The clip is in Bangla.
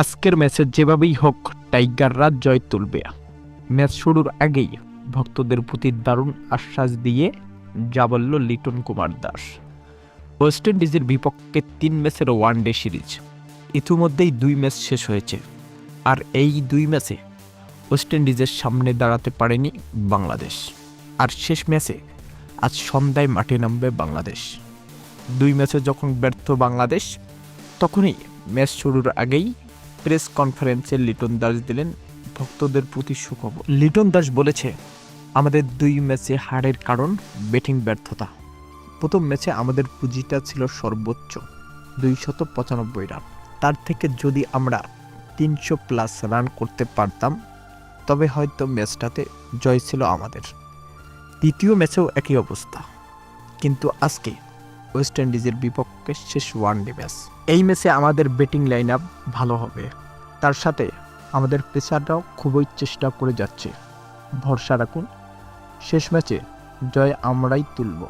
আজকের ম্যাচে যেভাবেই হোক টাইগাররা জয় তুলবে। ম্যাচ শুরুর আগেই ভক্তদের প্রতি দারুণ আশ্বাস দিয়ে যা বলল লিটন কুমার দাস। ওয়েস্ট ইন্ডিজের বিপক্ষে তিন ম্যাচের ওয়ান ডে সিরিজ ইতিমধ্যেই দুই ম্যাচ শেষ হয়েছে। আর এই দুই ম্যাচে ওয়েস্ট ইন্ডিজের সামনে দাঁড়াতে পারেনি বাংলাদেশ। আর শেষ ম্যাচে আজ সন্ধ্যায় মাঠে নামবে বাংলাদেশ। দুই ম্যাচে যখন ব্যর্থ বাংলাদেশ, তখনই ম্যাচ শুরুর আগেই প্রেস কনফারেন্সে লিটন দাস দিলেন ভক্তদের প্রতি সুখবর। লিটন দাস বলেছে, আমাদের দুই ম্যাচে হারের কারণ ব্যাটিং ব্যর্থতা। প্রথম ম্যাচে আমাদের পুঁজিটা ছিল সর্বোচ্চ দুইশত পঁচানব্বই রান। তার থেকে যদি আমরা তিনশো প্লাস রান করতে পারতাম, তবে হয়তো ম্যাচটাতে জয় ছিল আমাদের। দ্বিতীয় ম্যাচেও একই অবস্থা। কিন্তু আজকে ওয়েস্ট ইন্ডিজের বিপক্ষে শেষ ওয়ানডে ম্যাচ এই ম্যাচে আমাদের ব্যাটিং লাইন আপ ভালো হবে। তার সাথে আমাদের পেসাররাও খুবই চেষ্টা করে যাচ্ছে। ভরসা রাখুন। শেষ ম্যাচে জয় আমরাই তুলব।